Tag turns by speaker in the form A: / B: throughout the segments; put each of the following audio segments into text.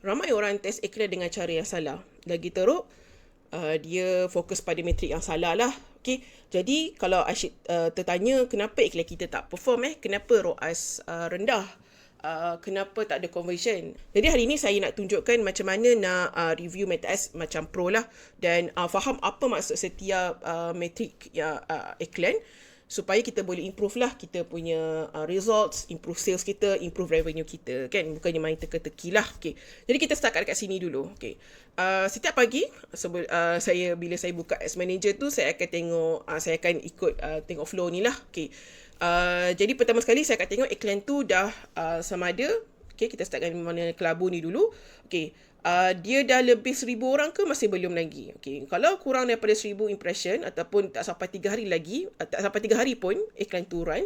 A: ramai orang test iklan dengan cara yang salah. Lagi teruk, uh, dia fokus pada metrik yang salah lah. Okay. Jadi kalau Asyik uh, tertanya kenapa iklan kita tak perform eh, kenapa ROAS uh, rendah, uh, kenapa tak ada conversion. Jadi hari ini saya nak tunjukkan macam mana nak uh, review MetaS macam pro lah dan uh, faham apa maksud setiap uh, metrik ya, uh, iklan supaya kita boleh improve lah kita punya uh, results, improve sales kita, improve revenue kita kan. Bukannya main teka-teki lah. Okay. Jadi kita start kat dekat sini dulu. Okay. Uh, setiap pagi uh, saya bila saya buka as manager tu saya akan tengok uh, saya akan ikut uh, tengok flow ni lah. Okay. Uh, jadi pertama sekali saya akan tengok iklan tu dah uh, sama ada. Okay, kita start dengan mana kelabu ni dulu. Okay, uh, dia dah lebih seribu orang ke masih belum lagi? Okay, kalau kurang daripada seribu impression ataupun tak sampai tiga hari lagi, uh, tak sampai tiga hari pun iklan tu run,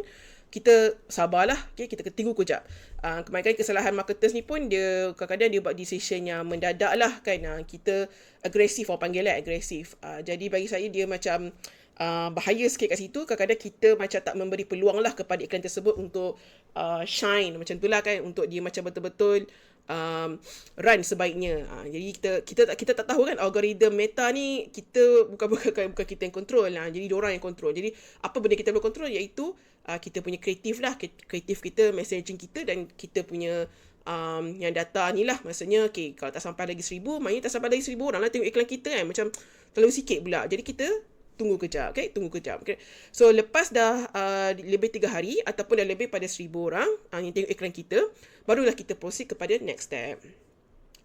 A: kita sabarlah. Okay, kita tunggu kejap. Uh, kemarin kesalahan marketers ni pun dia kadang-kadang dia buat decision yang mendadak lah kan. Uh, kita agresif, orang panggil lah agresif. Uh, jadi bagi saya dia macam uh, bahaya sikit kat situ. Kadang-kadang kita macam tak memberi peluang lah kepada iklan tersebut untuk uh, shine. Macam tu lah kan untuk dia macam betul-betul um, run sebaiknya. Uh, jadi kita kita tak kita tak tahu kan algoritma meta ni kita bukan bukan bukan kita yang control. Lah jadi orang yang control. Jadi apa benda kita boleh control iaitu uh, kita punya kreatif lah. Kreatif kita messaging kita dan kita punya um, yang data ni lah. Maksudnya okay, kalau tak sampai lagi seribu maknanya tak sampai lagi seribu orang lah tengok iklan kita kan. Macam terlalu sikit pula. Jadi kita tunggu kejap, okay? Tunggu kejap, okay? So, lepas dah uh, lebih tiga hari ataupun dah lebih pada seribu orang uh, yang tengok iklan kita, barulah kita proceed kepada next step.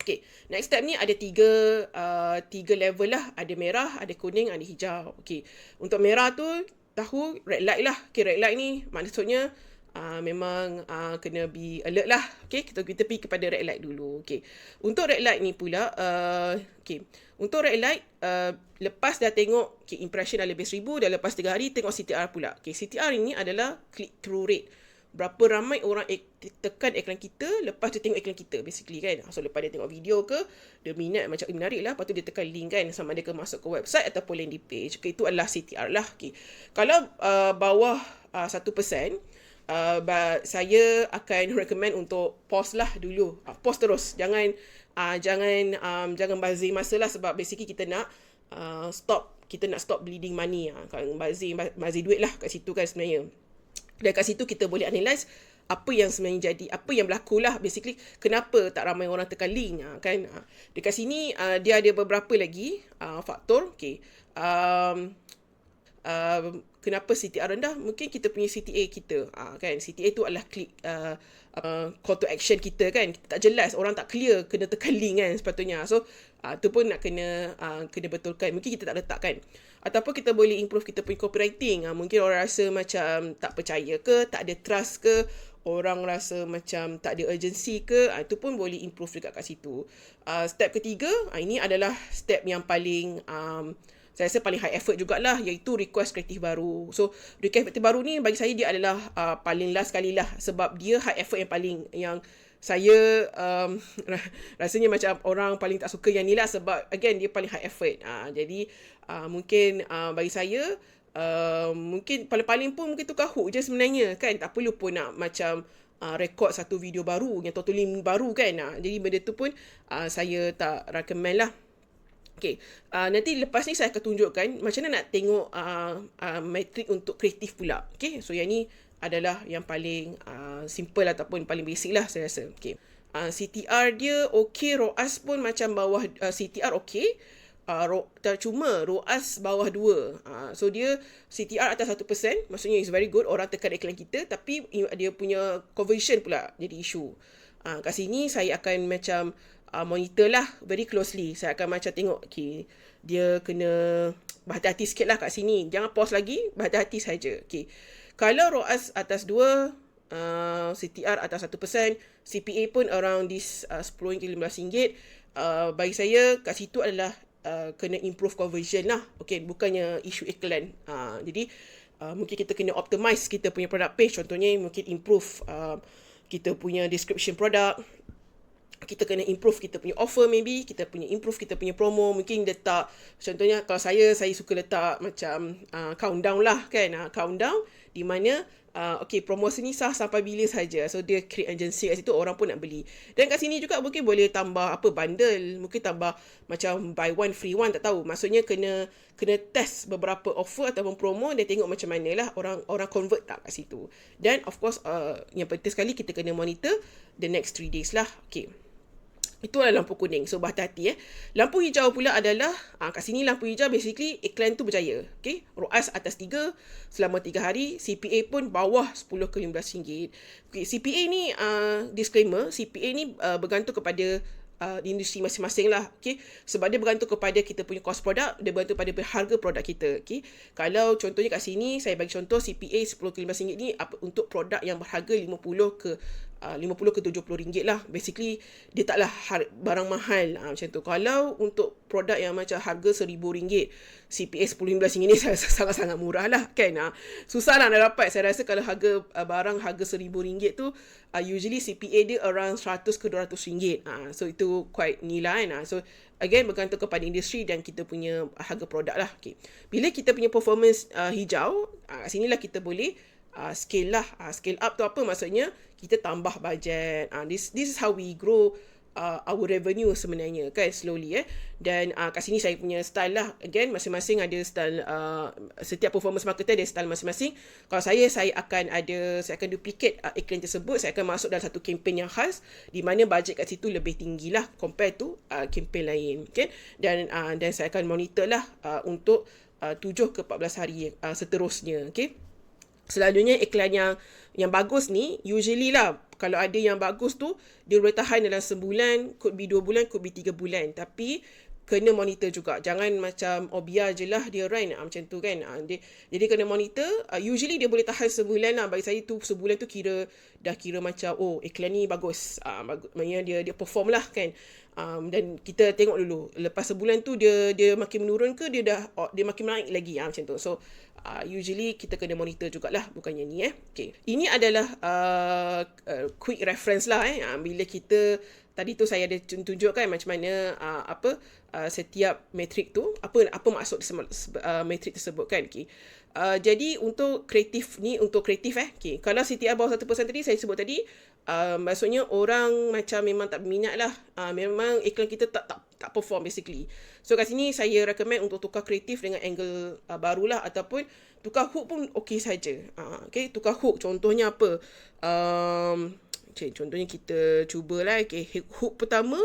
A: Okay, next step ni ada tiga, uh, tiga level lah. Ada merah, ada kuning, ada hijau. Okay, untuk merah tu, tahu red light lah. Okay, red light ni maksudnya uh, memang uh, kena be alert lah. Okay, kita, kita pergi kepada red light dulu. Okay, untuk red light ni pula, uh, okay, untuk red light, uh, lepas dah tengok okay, impression dah lebih seribu, dah lepas tiga hari, tengok CTR pula. Okay, CTR ini adalah click-through rate. Berapa ramai orang ek- tekan iklan kita lepas dia tengok iklan kita, basically kan. So, lepas dia tengok video ke, dia minat macam menarik lah. Lepas tu dia tekan link kan, sama ada ke masuk ke website ataupun landing page. Okay, itu adalah CTR lah. Okay. Kalau uh, bawah uh, 1%, uh, saya akan recommend untuk pause lah dulu. Uh, pause terus. Jangan uh, jangan um, jangan bazir masa lah sebab basically kita nak uh, stop kita nak stop bleeding money. Ah uh, bazir bazir duit lah kat situ kan sebenarnya. Dan kat situ kita boleh analyse apa yang sebenarnya jadi apa yang berlaku lah. Basically kenapa tak ramai orang tekan link uh, kan? Uh, dekat sini uh, dia ada beberapa lagi uh, faktor. Okey um, uh, kenapa CTR rendah? Mungkin kita punya CTA kita. Uh, kan? CTA tu adalah klik uh, uh, call to action kita kan? Kita tak jelas orang tak clear kena tekan link kan? Sepatutnya. So uh, tu pun nak kena uh, kena betulkan. Mungkin kita tak letakkan ataupun kita boleh improve kita punya copywriting. Uh, mungkin orang rasa macam tak percaya ke tak ada trust ke orang rasa macam tak ada urgency ke uh, itu pun boleh improve dekat kat situ. Uh, step ketiga uh, ini adalah step yang paling um, saya rasa paling high effort jugalah iaitu request kreatif baru. So request kreatif baru ni bagi saya dia adalah uh, paling last kali lah sebab dia high effort yang paling yang saya um, rasanya macam orang paling tak suka yang ni lah sebab again dia paling high effort. Uh, jadi uh, mungkin uh, bagi saya uh, mungkin paling-paling pun mungkin tukar hook je sebenarnya kan tak perlu pun nak macam uh, record satu video baru yang totally baru kan. Uh, jadi benda tu pun uh, saya tak recommend lah. Okay, uh, nanti lepas ni saya akan tunjukkan macam mana nak tengok uh, uh, metrik untuk kreatif pula. Okay, so yang ni adalah yang paling uh, simple ataupun paling basic lah saya rasa. Okay, uh, CTR dia okay, ROAS pun macam bawah uh, CTR okay. Uh, ro, cuma ROAS bawah 2. Uh, so dia CTR atas 1%, maksudnya is very good. Orang tekan iklan kita tapi dia punya conversion pula jadi isu. Uh, kat sini saya akan macam uh, monitor lah very closely. Saya akan macam tengok, okay, dia kena berhati-hati sikit lah kat sini. Jangan pause lagi, berhati-hati saja. Okay. Kalau ROAS atas 2, uh, CTR atas 1%, CPA pun around this uh, 10 hingga 15 ringgit, uh, bagi saya kat situ adalah uh, kena improve conversion lah. Okay, bukannya isu iklan. Uh, jadi, uh, mungkin kita kena optimize kita punya product page. Contohnya, mungkin improve uh, kita punya description product, kita kena improve kita punya offer maybe kita punya improve kita punya promo mungkin letak contohnya kalau saya saya suka letak macam uh, countdown lah kan? Uh, countdown di mana uh, okay promosi ni sah sampai bila saja. So dia create agency kat situ orang pun nak beli. Dan kat sini juga mungkin boleh tambah apa bundle mungkin tambah macam buy one free one tak tahu. Maksudnya kena kena test beberapa offer ataupun promo dan tengok macam mana lah orang orang convert tak kat situ. Dan of course uh, yang penting sekali kita kena monitor the next 3 days lah. Okay itu adalah lampu kuning. So berhati-hati eh. Lampu hijau pula adalah ah kat sini lampu hijau basically iklan tu berjaya. Okay. ROAS atas 3 selama 3 hari. CPA pun bawah 10 ke 15 ringgit. Okay. CPA ni uh, disclaimer. CPA ni uh, bergantung kepada uh, industri masing-masing lah. Okay. Sebab dia bergantung kepada kita punya cost produk. Dia bergantung pada harga produk kita. Okay. Kalau contohnya kat sini saya bagi contoh CPA 10 ke 15 ringgit ni untuk produk yang berharga 50 ke uh, 50 ke 70 ringgit lah. Basically, dia taklah har- barang mahal uh, macam tu. Kalau untuk produk yang macam harga seribu ringgit, CPA 10-15 ringgit ni sangat-sangat murah lah kan. Uh, susah lah nak dapat. Saya rasa kalau harga uh, barang harga seribu ringgit tu, uh, usually CPA dia around 100 ke 200 ringgit. Uh, so, itu quite ni lah kan. Uh. So, again bergantung kepada industri dan kita punya harga produk lah. Okay. Bila kita punya performance uh, hijau, uh, sinilah kita boleh uh, scale lah. Uh, scale up tu apa maksudnya? Kita tambah budget. Uh, this this is how we grow uh, our revenue sebenarnya kan slowly eh. Dan uh, kat sini saya punya style lah. Again masing-masing ada style uh, setiap performance marketer ada style masing-masing. Kalau saya saya akan ada saya akan duplicate uh, iklan tersebut. Saya akan masuk dalam satu campaign yang khas di mana budget kat situ lebih tinggi lah compare to uh, campaign lain. Okay. Dan uh, dan saya akan monitor lah uh, untuk uh, 7 ke 14 hari uh, seterusnya. Okay selalunya iklan yang yang bagus ni usually lah kalau ada yang bagus tu dia boleh tahan dalam sebulan could be dua bulan could be tiga bulan. Tapi kena monitor juga. Jangan macam oh biar je lah dia run ah, macam tu kan. Ah, dia, jadi kena monitor. Uh, usually dia boleh tahan sebulan lah. Bagi saya tu sebulan tu kira dah kira macam oh iklan ni bagus. Uh, bagus maknanya dia dia perform lah kan. Um, dan kita tengok dulu. Lepas sebulan tu dia dia makin menurun ke dia dah oh, dia makin naik lagi. Ah, macam tu. So uh, usually kita kena monitor jugalah. Bukannya ni eh. Okay. ini adalah uh, uh, quick reference lah eh. Uh, bila kita tadi tu saya ada tunjukkan macam mana uh, apa uh, setiap metrik tu apa apa maksud uh, metrik tersebut kan okay. Uh, jadi untuk kreatif ni untuk kreatif eh okay. kalau CTR bawah 1% tadi saya sebut tadi uh, maksudnya orang macam memang tak berminat lah uh, memang iklan kita tak tak tak perform basically so kat sini saya recommend untuk tukar kreatif dengan angle uh, barulah ataupun tukar hook pun okey saja uh, okay tukar hook contohnya apa um, okay, contohnya kita cubalah okay, hook pertama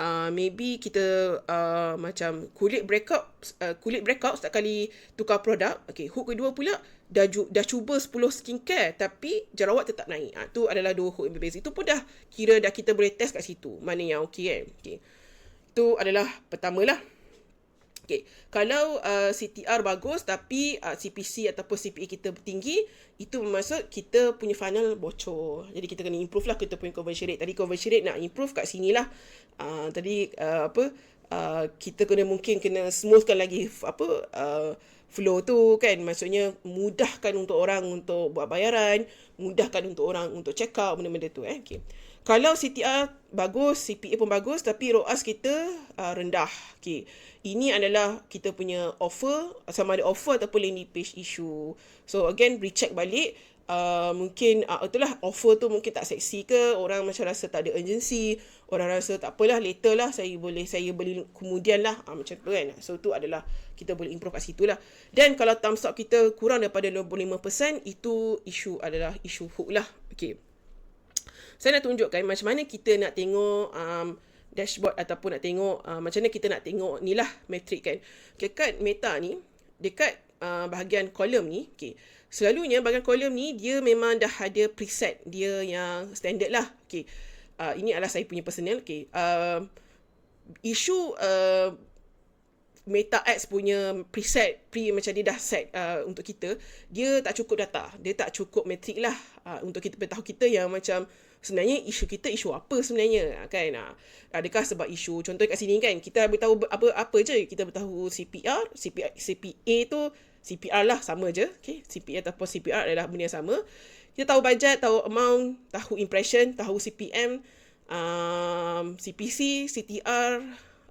A: uh, maybe kita uh, macam kulit breakout uh, kulit breakout setiap kali tukar produk okay hook kedua pula dah ju- dah cuba 10 skincare tapi jerawat tetap naik. Ah tu adalah dua hook yang berbeza. Itu pun dah kira dah kita boleh test kat situ. Mana yang okey kan? Okey itu adalah pertama lah Okay. Kalau uh, CTR bagus tapi uh, CPC ataupun CPA kita tinggi, itu bermaksud kita punya funnel bocor. Jadi kita kena improve lah kita punya conversion rate. Tadi conversion rate nak improve kat sini lah. Uh, tadi uh, apa uh, kita kena mungkin kena smoothkan lagi apa uh, flow tu kan. Maksudnya mudahkan untuk orang untuk buat bayaran, mudahkan untuk orang untuk check out benda-benda tu eh. Okay. Kalau CTR bagus, CPA pun bagus tapi ROAS kita uh, rendah. Okay. Ini adalah kita punya offer, sama ada offer ataupun landing page issue. So again, recheck balik. Uh, mungkin uh, itulah offer tu mungkin tak seksi ke orang macam rasa tak ada urgency orang rasa tak apalah later lah saya boleh saya beli kemudian lah uh, macam tu kan so tu adalah kita boleh improve kat situ lah dan kalau thumbs up kita kurang daripada 25% itu isu adalah isu hook lah okay saya nak tunjukkan macam mana kita nak tengok um, dashboard ataupun nak tengok uh, macam mana kita nak tengok ni lah metrik kan. Dekat meta ni, dekat uh, bahagian kolom ni, okay. selalunya bahagian kolom ni dia memang dah ada preset dia yang standard lah. Okay. Uh, ini adalah saya punya personal. Okay. Uh, isu uh, Meta Ads punya preset pre macam dia dah set uh, untuk kita dia tak cukup data dia tak cukup metrik lah uh, untuk kita beritahu kita yang macam sebenarnya isu kita isu apa sebenarnya? Kan? Ah, adakah sebab isu contoh kat sini kan kita beritahu apa apa je kita beritahu CPR CPR CPA tu CPR lah sama je okey CPA ataupun CPR adalah benda yang sama. Kita tahu bajet tahu amount tahu impression tahu CPM um, CPC CTR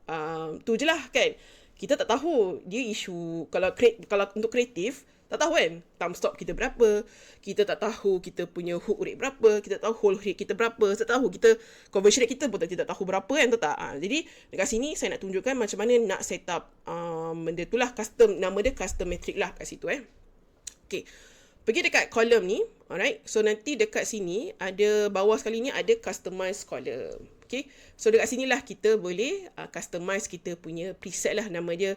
A: um, tu je lah kan? Kita tak tahu dia isu kalau kalau untuk kreatif Tak tahu kan? Time stop kita berapa. Kita tak tahu kita punya hook rate berapa. Kita tahu hold rate kita berapa. Tak tahu kita conversion rate kita pun tak tahu berapa kan. Tahu tak? Ha, jadi dekat sini saya nak tunjukkan macam mana nak set up um, benda tu lah. Custom, nama dia custom metric lah kat situ eh. Okay. Pergi dekat column ni. Alright. So nanti dekat sini ada bawah sekali ni ada customize column. Okay. So dekat sini lah kita boleh uh, customize kita punya preset lah. Nama dia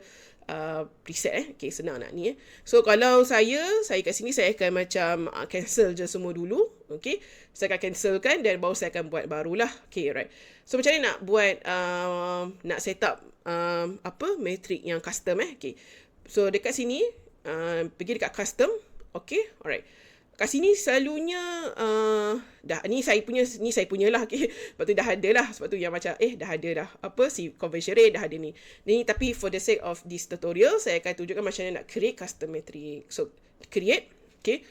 A: uh, eh. Okay senang nak ni eh. So kalau saya, saya kat sini saya akan macam uh, cancel je semua dulu. Okay. Saya akan cancelkan dan baru saya akan buat barulah. Okay right. So macam ni nak buat, uh, nak set up um, apa metric yang custom eh. Okay. So dekat sini, uh, pergi dekat custom. Okay. Alright. Kat sini selalunya uh, dah ni saya punya ni saya punya lah okey. Sebab tu dah ada lah. Sebab tu yang macam eh dah ada dah. Apa si conversion rate dah ada ni. Ni tapi for the sake of this tutorial saya akan tunjukkan macam mana nak create custom metric. So create okay.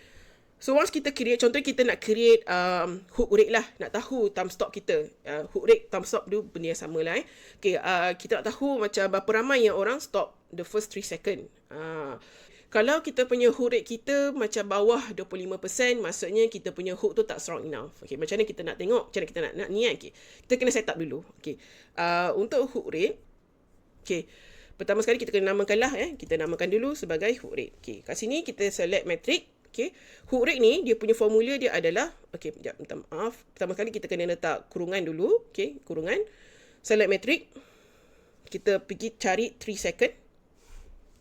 A: So once kita create contoh kita nak create um, hook rate lah. Nak tahu time stop kita. Uh, hook rate time stop tu benda yang sama lah eh. Okay uh, kita nak tahu macam berapa ramai yang orang stop the first 3 second. Uh, kalau kita punya hook rate kita macam bawah 25%, maksudnya kita punya hook tu tak strong enough. Okay, macam mana kita nak tengok, macam mana kita nak, nak ni kan? Okay. Kita kena set up dulu. Okay. Uh, untuk hook rate, okay. Pertama sekali kita kena namakan lah. Eh. Kita namakan dulu sebagai hook rate. Okay. Kat sini kita select metric. Okay. Hook rate ni, dia punya formula dia adalah, okay, sekejap, minta maaf. Pertama sekali kita kena letak kurungan dulu. Okay, kurungan. Select metric. Kita pergi cari 3 second.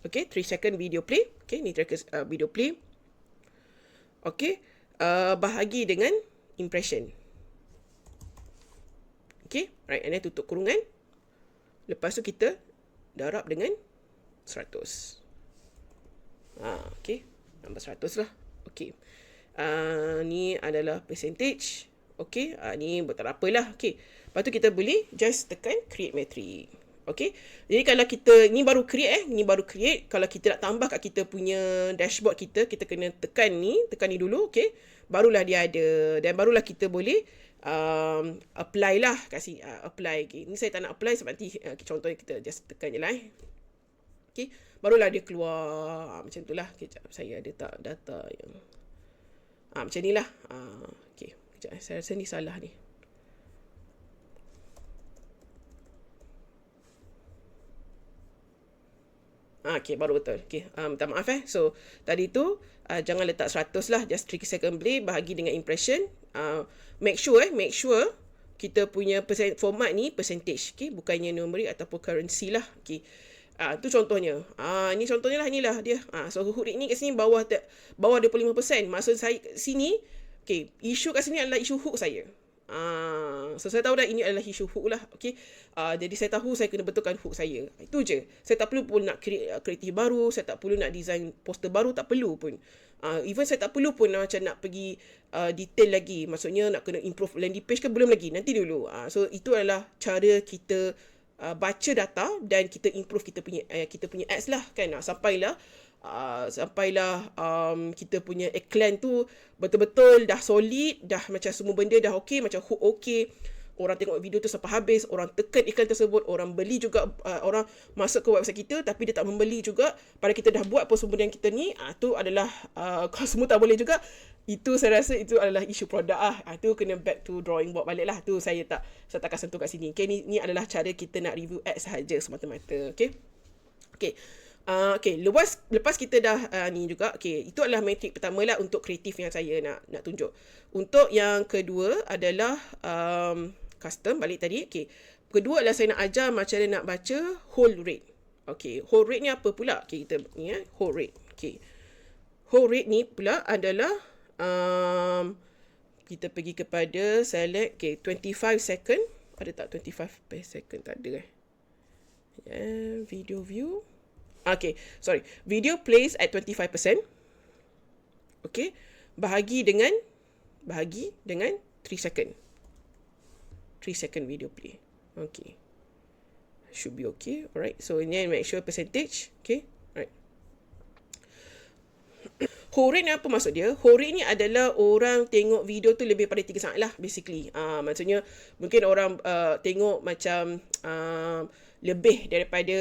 A: Okay, 3 second video play. Okay, ni tracker uh, video play. Okay, uh, bahagi dengan impression. Okay, right, and then tutup kurungan. Lepas tu kita darab dengan 100. Ah, okay, nombor 100 lah. Okay, uh, ni adalah percentage. Okay, uh, ni tak apalah. Okay, lepas tu kita boleh just tekan create metric. Okay. Jadi kalau kita, ni baru create eh. Ni baru create. Kalau kita nak tambah kat kita punya dashboard kita, kita kena tekan ni. Tekan ni dulu. Okay. Barulah dia ada. Dan barulah kita boleh um, apply lah. Kasih uh, apply. Okay. Ni saya tak nak apply sebab nanti uh, contohnya kita just tekan je lah eh. Okay. Barulah dia keluar. Uh, macam tu lah. Kejap. Saya ada tak data yang. Ah, macam ni lah. Uh, okay. Kejap. Saya rasa ni salah ni. Okay, baru betul. Okay, uh, minta maaf eh. So, tadi tu, uh, jangan letak 100 lah. Just 3 second play, bahagi dengan impression. Uh, make sure eh, make sure kita punya percent, format ni percentage. Okay, bukannya numeric ataupun currency lah. Okay. Ah, uh, tu contohnya. Ah, uh, ni contohnya lah, inilah dia. Ah, uh, so rate ni kat sini bawah bawah 25%. Maksud saya sini, okay, isu kat sini adalah isu hook saya. Ah, so saya tahu dah ini adalah isu hook lah. Okay. Uh, jadi saya tahu saya kena betulkan hook saya. Itu je. Saya tak perlu pun nak create uh, kreatif baru. Saya tak perlu nak design poster baru. Tak perlu pun. Uh, even saya tak perlu pun uh, macam nak pergi uh, detail lagi. Maksudnya nak kena improve landing page ke belum lagi. Nanti dulu. Uh, so itu adalah cara kita uh, baca data dan kita improve kita punya uh, kita punya ads lah kan. Uh, sampailah uh, sampailah um, kita punya iklan tu betul-betul dah solid, dah macam semua benda dah okey, macam hook okey. Orang tengok video tu sampai habis, orang tekan iklan tersebut, orang beli juga, uh, orang masuk ke website kita tapi dia tak membeli juga. Pada kita dah buat apa semua yang kita ni, uh, tu adalah, uh, semua tak boleh juga, itu saya rasa itu adalah isu produk ah. Uh, tu kena back to drawing board balik lah. Tu saya tak saya tak akan sentuh kat sini. Okay, ni, ni adalah cara kita nak review ads sahaja semata-mata. Okay. Okay. Uh, okay, lepas, lepas kita dah uh, ni juga, okay, itu adalah metrik pertama lah untuk kreatif yang saya nak nak tunjuk. Untuk yang kedua adalah um, custom, balik tadi. Okay, kedua adalah saya nak ajar macam mana nak baca whole rate. Okay, whole rate ni apa pula? Okay, kita ni ya, whole rate. Okay, whole rate ni pula adalah um, kita pergi kepada select, okay, 25 second. Ada tak 25 per second? Tak ada eh. Yeah, video view. Okay, sorry. Video plays at 25%. Okay. Bahagi dengan bahagi dengan 3 second. 3 second video play. Okay. Should be okay. Alright. So, ini make sure percentage. Okay. Alright. Hore ni apa maksud dia? Hore ni adalah orang tengok video tu lebih pada 3 saat lah basically. Uh, maksudnya mungkin orang uh, tengok macam uh, lebih daripada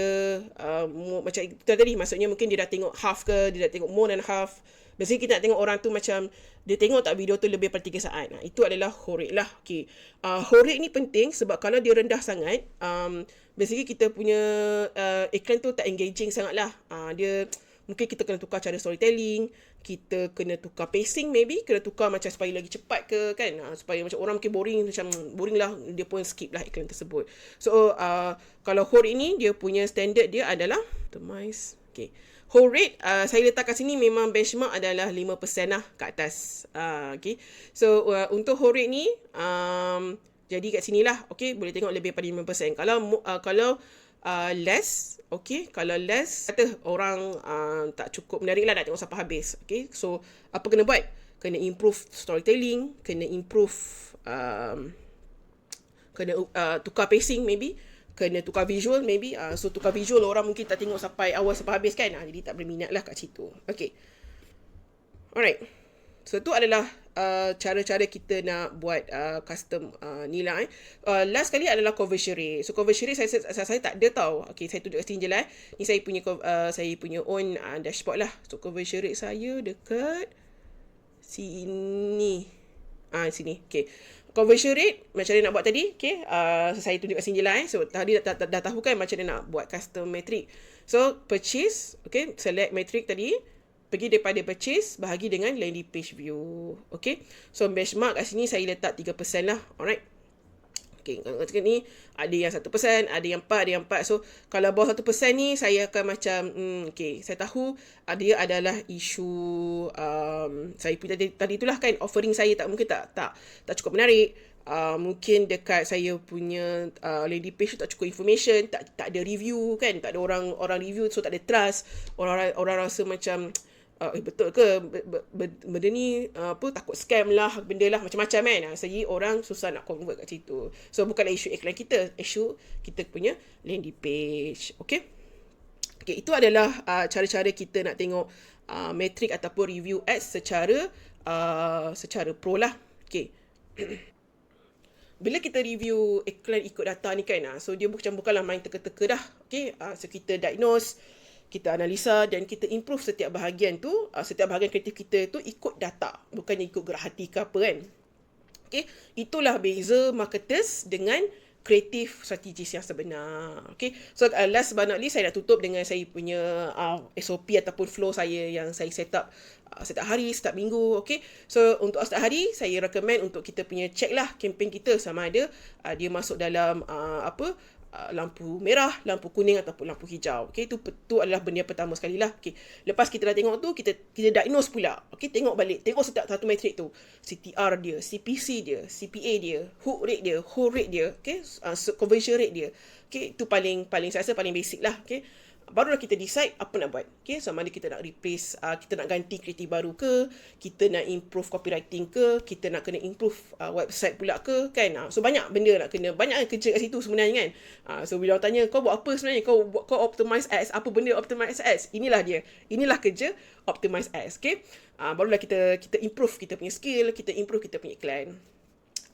A: uh, macam itu tadi. Maksudnya mungkin dia dah tengok half ke dia dah tengok more than half. Biasanya kita nak tengok orang tu macam dia tengok tak video tu lebih daripada 3 saat. Nah, itu adalah horek lah. Okay. uh, horek ni penting sebab kalau dia rendah sangat um, biasanya kita punya uh, iklan tu tak engaging sangat lah. Uh, dia mungkin kita kena tukar cara storytelling kita kena tukar pacing maybe kena tukar macam supaya lagi cepat ke kan? Uh, supaya macam orang mungkin boring macam boring lah dia pun skip lah iklan tersebut. So uh, kalau whole ini dia punya standard dia adalah optimize. Okay. Whole rate uh, saya letak kat sini memang benchmark adalah 5% lah kat atas. Uh, okay. So uh, untuk whole rate ni um, jadi kat sini lah okay? Boleh tengok lebih daripada 5% kalau uh, kalau uh, less okay? Kalau less kata orang uh, tak cukup menarik lah nak tengok sampai habis okay? So apa kena buat? Kena improve storytelling kena improve um, kena uh, tukar pacing maybe kena tukar visual maybe uh, so tukar visual orang mungkin tak tengok sampai awal sampai habis kan? Uh, jadi tak berminat lah kat situ okay? Alright so tu adalah uh, cara-cara kita nak buat uh, custom uh, ni lah eh. Uh, last kali adalah conversion rate. So conversion rate saya, saya, saya tak ada tahu. Okay, saya tunjuk kat sini je lah. Eh. Ni saya punya uh, saya punya own uh, dashboard lah. So conversion rate saya dekat sini. Ah sini. Okay. Conversion rate macam mana nak buat tadi? Okay. Uh, saya tunjuk kat sini je lah. Eh. So tadi dah, dah, dah tahu kan macam mana nak buat custom metric. So purchase. Okay. Select metric tadi pergi daripada purchase bahagi dengan landing page view. Okay. So benchmark kat sini saya letak 3% lah. Alright. Okay. Kalau ni ada yang 1%, ada yang 4, ada yang 4. So kalau bawah 1% ni saya akan macam hmm, okay. Saya tahu dia adalah isu um, saya punya tadi, tadi itulah kan offering saya tak mungkin tak tak tak cukup menarik. Uh, mungkin dekat saya punya uh, landing page tak cukup information, tak tak ada review kan, tak ada orang orang review so tak ada trust. Orang orang rasa macam uh, betul ke? Benda ni uh, apa takut scam lah benda lah macam-macam kan? Jadi orang susah nak convert kat situ. So bukanlah isu iklan kita. Isu kita punya landing page. Okay okay itu adalah uh, cara-cara kita nak tengok uh, metrik ataupun review ads secara uh, secara pro lah. Okay bila kita review iklan ikut data ni kan? Uh, so dia bukan bukanlah main teka-teka dah. Okay uh, so kita diagnose kita analisa dan kita improve setiap bahagian tu uh, setiap bahagian kreatif kita tu ikut data bukannya ikut gerak hati ke apa kan. Okey itulah beza marketers dengan kreatif strategis yang sebenar. Okey so uh, last but not least saya nak tutup dengan saya punya uh, SOP ataupun flow saya yang saya set up uh, setiap hari setiap minggu. Okey so untuk setiap hari saya recommend untuk kita punya check lah kempen kita. Sama ada uh, dia masuk dalam uh, apa Uh, lampu merah, lampu kuning ataupun lampu hijau. Okey, itu itu adalah benda pertama sekali lah. Okey. Lepas kita dah tengok tu, kita kita diagnose pula. Okey, tengok balik. Tengok setiap satu metrik tu. CTR dia, CPC dia, CPA dia, hook rate dia, hold rate dia, okey, uh, conversion rate dia. Okey, itu paling paling saya rasa paling basic lah, okey barulah kita decide apa nak buat. Okay, sama ada kita nak replace, uh, kita nak ganti kreatif baru ke, kita nak improve copywriting ke, kita nak kena improve uh, website pula ke, kan? Uh, so, banyak benda nak kena, banyak kerja kat situ sebenarnya kan? Uh, so, bila orang tanya, kau buat apa sebenarnya? Kau buat kau optimize ads. Apa benda optimize ads? Inilah dia. Inilah kerja optimize ads. Okay? Uh, barulah kita kita improve kita punya skill, kita improve kita punya iklan.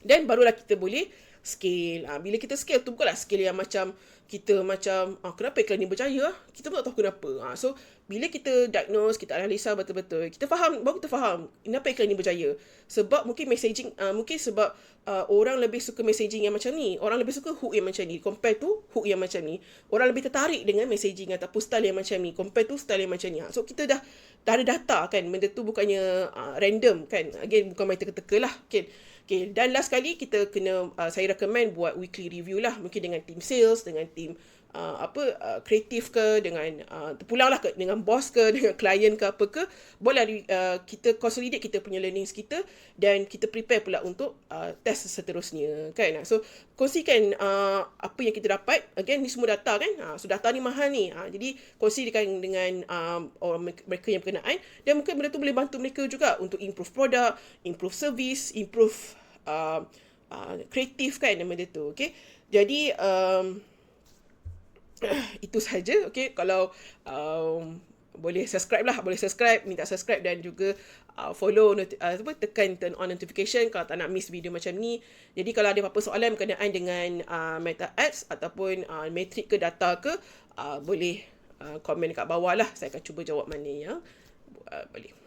A: Dan barulah kita boleh scale. Ha, bila kita scale tu bukanlah scale yang macam kita macam ah, kenapa iklan ni berjaya? Kita pun tak tahu kenapa. Ha, so bila kita diagnose, kita analisa betul-betul, kita faham, baru kita faham kenapa iklan ni berjaya. Sebab mungkin messaging, uh, mungkin sebab uh, orang lebih suka messaging yang macam ni. Orang lebih suka hook yang macam ni compare to hook yang macam ni. Orang lebih tertarik dengan messaging ataupun style yang macam ni compare to style yang macam ni. Ha, so kita dah, dah ada data kan. Benda tu bukannya uh, random kan. Again, bukan main teka-teka lah. Okay. Okay, dan last kali kita kena, uh, saya recommend buat weekly review lah. Mungkin dengan team sales, dengan team uh, apa uh, kreatif ke, dengan uh, terpulang lah ke, dengan bos ke, dengan klien ke apa ke. Boleh uh, kita consolidate kita punya learnings kita dan kita prepare pula untuk uh, test seterusnya. Kan? So, kongsikan uh, apa yang kita dapat. Again, ni semua data kan. Uh, so, data ni mahal ni. Uh, jadi, kongsikan dengan um, orang mereka yang berkenaan. Dan mungkin benda tu boleh bantu mereka juga untuk improve produk, improve service, improve uh, uh, kreatif kan dia tu okay jadi um, itu saja. Okay kalau um, boleh subscribe lah. Boleh subscribe minta subscribe dan juga uh, follow not- uh, apa tekan turn on notification kalau tak nak miss video macam ni. Jadi kalau ada apa-apa soalan berkenaan dengan uh, meta ads ataupun uh, metrik ke data ke uh, boleh uh, komen kat bawah lah. Saya akan cuba jawab mana yang uh, boleh